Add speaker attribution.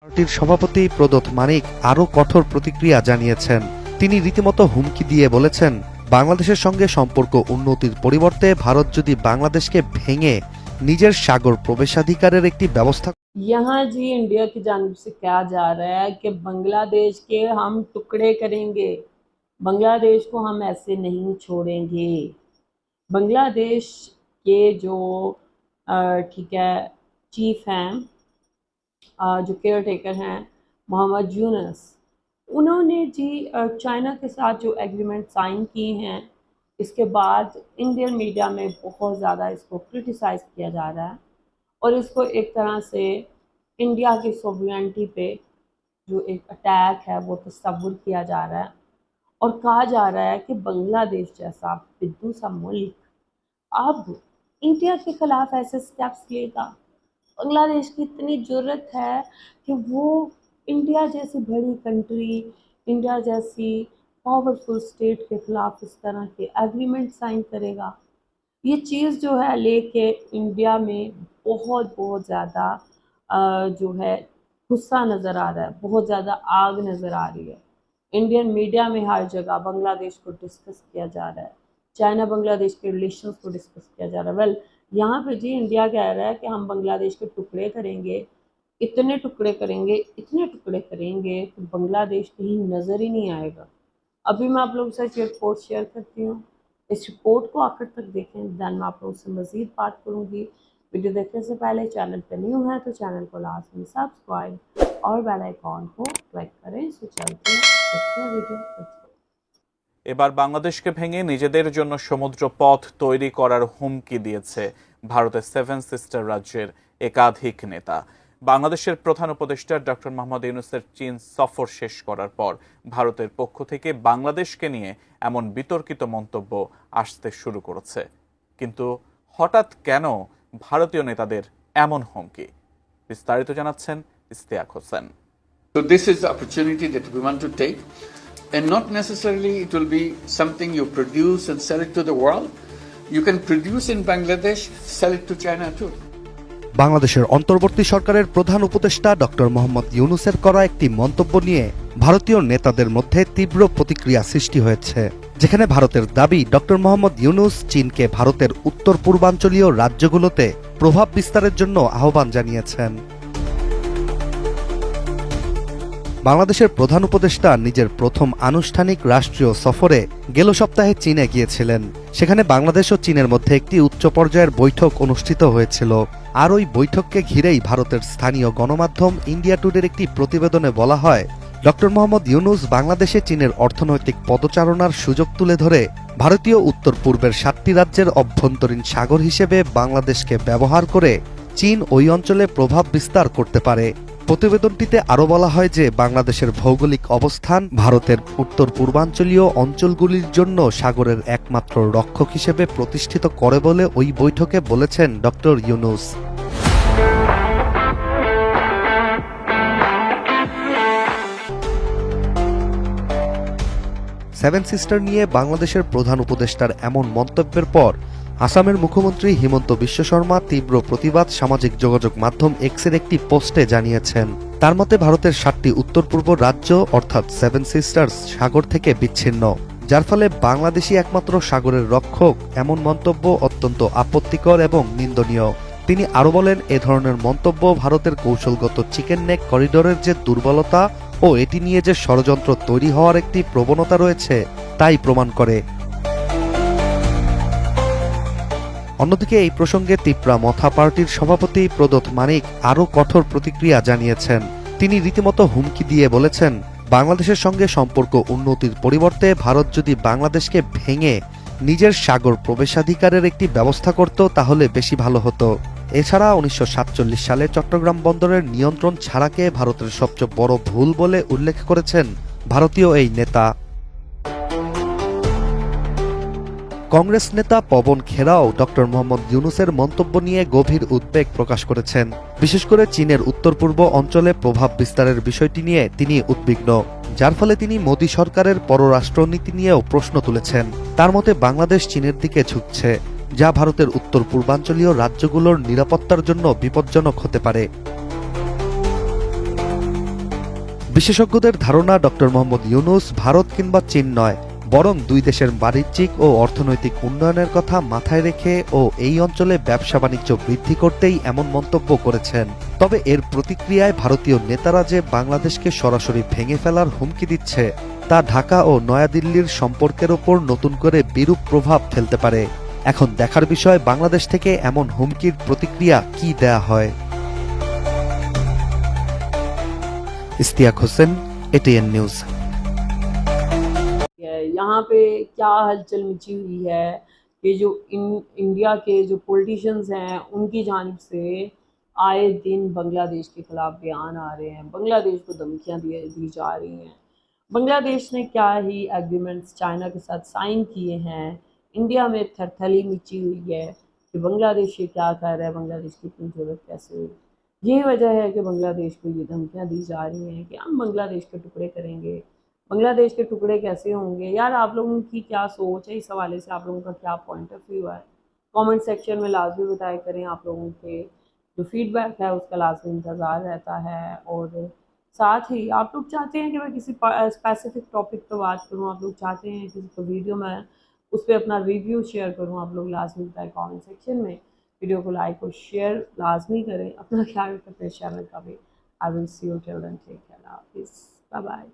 Speaker 1: পার্টির সভাপতি প্রদোত মানিক আরও কঠোর প্রতিক্রিয়া জানিয়েছেন তিনি রীতিমতো হুমকি দিয়ে বলেছেন বাংলাদেশের সঙ্গে সম্পর্ক উন্নতির পরিবর্তে ভারত যদি বাংলাদেশকে ভেঙে নিজের সাগর প্রবেশাধিকারের একটি ব্যবস্থা
Speaker 2: यहाँ जी इंडिया की जानब से कहा जा रहा है कि बांग्लादेश के हम टुकड़े करेंगे बांग्लादेश को हम ऐसे नहीं छोड़ेंगे बांग्लादेश के जो अ, ठीक है चीफ हैं अ, जो केयर टेकर हैं, मोहम्मद यूनस, उन्होंने जी चाइना के साथ जो एग्रीमेंट साइन किए हैं, इसके बाद इंडियन मीडिया में बहुत ज़्यादा इसको क्रिटिसाइज़ किया जा रहा है और इसको एक तरह से इंडिया की सोवरेनिटी पे जो एक अटैक है, वो तस्वुर किया जा रहा है और कहा जा रहा है कि बांग्लादेश जैसा बिद्दू सा मुल्क अब इंडिया के खिलाफ ऐसे स्टेप्स लेगा। बांग्लादेश की इतनी ज़रूरत है कि वो इंडिया जैसी बड़ी कंट्री इंडिया जैसी पावरफुल स्टेट के खिलाफ इस तरह के एग्रीमेंट साइन करेगा। ये चीज़ जो है लेके इंडिया में बहुत बहुत ज़्यादा जो है गुस्सा नज़र आ रहा है, बहुत ज़्यादा आग नज़र आ रही है। इंडियन मीडिया में हर जगह बांग्लादेश को डिस्कस किया जा रहा है। चाइना बांग्लादेश के रिलेशंस को डिस्कस किया जा रहा है। वेल यहाँ पे जी इंडिया कह रहा है कि हम बांग्लादेश के टुकड़े करेंगे, इतने टुकड़े करेंगे, इतने टुकड़े करेंगे कि बांग्लादेश कहीं नज़र ही नहीं आएगा। अभी मैं आप लोगों से रिपोर्ट शेयर करती हूँ। इस रिपोर्ट को आखिर तक देखें दैन मैं आप लोगों से मज़ीद बात करूँगी। वीडियो देखने से पहले चैनल पर न्यू है तो चैनल को लाजमी सब्सक्राइब और बेल आइकॉन को क्लिक करें। सो चलते हैं वीडियो.
Speaker 3: এবার বাংলাদেশকে ভেঙে নিজেদের জন্য সমুদ্র পথ তৈরি করার হুমকি দিয়েছে ভারতের সেভেন সিস্টার রাজ্যের একাধিক নেতা। বাংলাদেশের প্রধান উপদেষ্টা ডক্টর মোহাম্মদ ইউনুসের চীন সফর শেষ করার পর ভারতের পক্ষ থেকে বাংলাদেশকে নিয়ে এমন বিতর্কিত মন্তব্য আসতে শুরু করেছে। কিন্তু হঠাৎ কেন ভারতীয় নেতাদের এমন হুমকি? বিস্তারিত জানাচ্ছেন Istiaq Hossain.
Speaker 4: So this is the opportunity that we want to take, and not necessarily it will be something you produce and sell it to the world. You can produce in Bangladesh, sell it to China too.
Speaker 1: বাংলাদেশের অন্তর্বর্তী সরকারের প্রধান উপদেষ্টা doctor Mohammad ইউনুসের করা একটি মন্তব্য নিয়ে ভারতীয় নেতাদের মধ্যে তীব্র প্রতিক্রিয়া সৃষ্টি হয়েছে যেখানে ভারতের দাবি ডক্টর মোহাম্মদ ইউনুস চীনকে ভারতের উত্তর পূর্বাঞ্চলীয় রাজ্যগুলোতে প্রভাব বিস্তারের জন্য আহ্বান জানিয়েছেন বাংলাদেশের প্রধান উপদেষ্টা নিজের প্রথম আনুষ্ঠানিক রাষ্ট্রীয় সফরে গেল সপ্তাহে চীনে গিয়েছিলেন। সেখানে বাংলাদেশ ও চীনের মধ্যে একটি উচ্চ পর্যায়ের বৈঠক অনুষ্ঠিত হয়েছিল। আর ওই বৈঠককে ঘিরেই ভারতের স্থানীয় গণমাধ্যম ইন্ডিয়া টুডের একটি প্রতিবেদনে বলা হয়, ডক্টর মোহাম্মদ ইউনুস বাংলাদেশে চীনের অর্থনৈতিক পদচারণার সুযোগ তুলে ধরে ভারতীয় উত্তর পূর্বের সাতটি রাজ্যের অভ্যন্তরীণ সাগর হিসেবে বাংলাদেশকে ব্যবহার করে চীন ওই অঞ্চলে প্রভাব বিস্তার করতে পারে। প্রতিবেদনটিতে আরও বলা হয় যে বাংলাদেশের ভৌগোলিক অবস্থান ভারতের উত্তর পূর্বাঞ্চলীয় অঞ্চলগুলির জন্য সাগরের একমাত্র রক্ষক হিসেবে প্রতিষ্ঠিত করে বলে ওই বৈঠকে বলেছেন ডক্টর ইউনুস। সেভেন সিস্টার নিয়ে বাংলাদেশের প্রধান উপদেষ্টার এমন মন্তব্যের পর আসামের মুখ্যমন্ত্রী হিমন্ত বিশ্ব শর্মা তীব্র প্রতিবাদ সামাজিক যোগাযোগ মাধ্যম এক্সের একটি পোস্টে জানিয়েছেন। তার মতে ভারতের সাতটি উত্তর পূর্ব রাজ্য, অর্থাৎ সেভেন সিস্টার্স সাগর থেকে বিচ্ছিন্ন, যার ফলে বাংলাদেশই একমাত্র সাগরের রক্ষক। এমন মন্তব্য অত্যন্ত আপত্তিকর এবং নিন্দনীয়। তিনি আরও বলেন, এ ধরনের মন্তব্য ভারতের কৌশলগত চিকেন নেক করিডোরের যে দুর্বলতা ও এটি নিয়ে যে ষড়যন্ত্র তৈরি হওয়ার একটি প্রবণতা রয়েছে, তাই প্রমাণ করে। অন্যদিকে এই প্রসঙ্গে তিপ্রা মথা পার্টির সভাপতি প্রদোত মানিক আরও কঠোর প্রতিক্রিয়া জানিয়েছেন। তিনি রীতিমতো হুমকি দিয়ে বলেছেন, বাংলাদেশের সঙ্গে সম্পর্ক উন্নতির পরিবর্তে ভারত যদি বাংলাদেশকে ভেঙে নিজের সাগর প্রবেশাধিকারের একটি ব্যবস্থা করত, তাহলে বেশি ভালো হতো। এছাড়া উনিশশো সাতচল্লিশ সালে চট্টগ্রাম বন্দরের নিয়ন্ত্রণ ছাড়াকে ভারতের সবচেয়ে বড় ভুল বলে উল্লেখ করেছেন ভারতীয় এই নেতা। কংগ্রেস নেতা পবন খেরাও ডক্টর মোহাম্মদ ইউনুসের মন্তব্য নিয়ে গভীর উদ্বেগ প্রকাশ করেছেন। বিশেষ করে চীনের উত্তর পূর্ব অঞ্চলে প্রভাব বিস্তারের বিষয়টি নিয়ে তিনি উদ্বিগ্ন, যার ফলে তিনি মোদী সরকারের পররাষ্ট্রনীতি নিয়েও প্রশ্ন তুলেছেন। তার মতে, বাংলাদেশ চীনের দিকে ঝুঁকছে, যা ভারতের উত্তর পূর্বাঞ্চলীয় রাজ্যগুলোর নিরাপত্তার জন্য বিপজ্জনক হতে পারে। বিশেষজ্ঞদের ধারণা, ডক্টর মোহাম্মদ ইউনুস ভারত কিংবা চীন নয় বরং দুই দেশের বাণিজ্যিক ও অর্থনৈতিক উন্নয়নের কথা মাথায় রেখে ও এই অঞ্চলে ব্যবসা বাণিজ্য বৃদ্ধি করতেই এমন মন্তব্য করেছেন। তবে এর প্রতিক্রিয়ায় ভারতীয় নেতারা যে বাংলাদেশকে সরাসরি ভেঙে ফেলার হুমকি দিচ্ছে, তা ঢাকা ও নয়াদিল্লির সম্পর্কের ওপর নতুন করে বিরূপ প্রভাব ফেলতে পারে। এখন দেখার বিষয়, বাংলাদেশ থেকে এমন হুমকির প্রতিক্রিয়া কি দেয়া হয়? Istiaq Hossain, ATN
Speaker 2: news. यहाँ पे क्या हलचल मची हुई है? कि जो इन इंडिया के जो पॉलिटिशियंस हैं, उनकी जानब से आए दिन बांग्लादेश के खिलाफ बयान आ रहे हैं। बांग्लादेश को धमकियाँ दी दी जा रही हैं। बांग्लादेश ने क्या ही एग्रीमेंट्स चाइना के साथ साइन किए हैं? इंडिया में थरथली मची हुई है कि बांग्लादेश ये क्या कर रहा है? बांग्लादेश की इतनी ज़रूरत कैसे हुई? यही वजह है कि बांग्लादेश को ये धमकियाँ दी जा रही हैं कि हम बांग्लादेश के टुकड़े करेंगे। बांग्लादेश के टुकड़े कैसे होंगे? यार, आप लोगों की क्या सोच है? इस हवाले से आप लोगों का क्या पॉइंट ऑफ़ व्यू है? कमेंट सेक्शन में लाजमी बताया करें आप लोगों के। जो फीडबैक है, उसका लाजमी इंतज़ार रहता है। और साथ ही आप लोग चाहते हैं कि मैं किसी स्पेसिफिक टॉपिक पर बात करूँ? आप लोग चाहते हैं किसी को वीडियो में उस पर अपना रिव्यू शेयर करूँ? आप लोग लाजमी बताएँ कमेंट सेक्शन में। वीडियो को लाइक और शेयर लाजमी करें। अपना ख्याल रखें पेश कभी I will see you till take care bye bye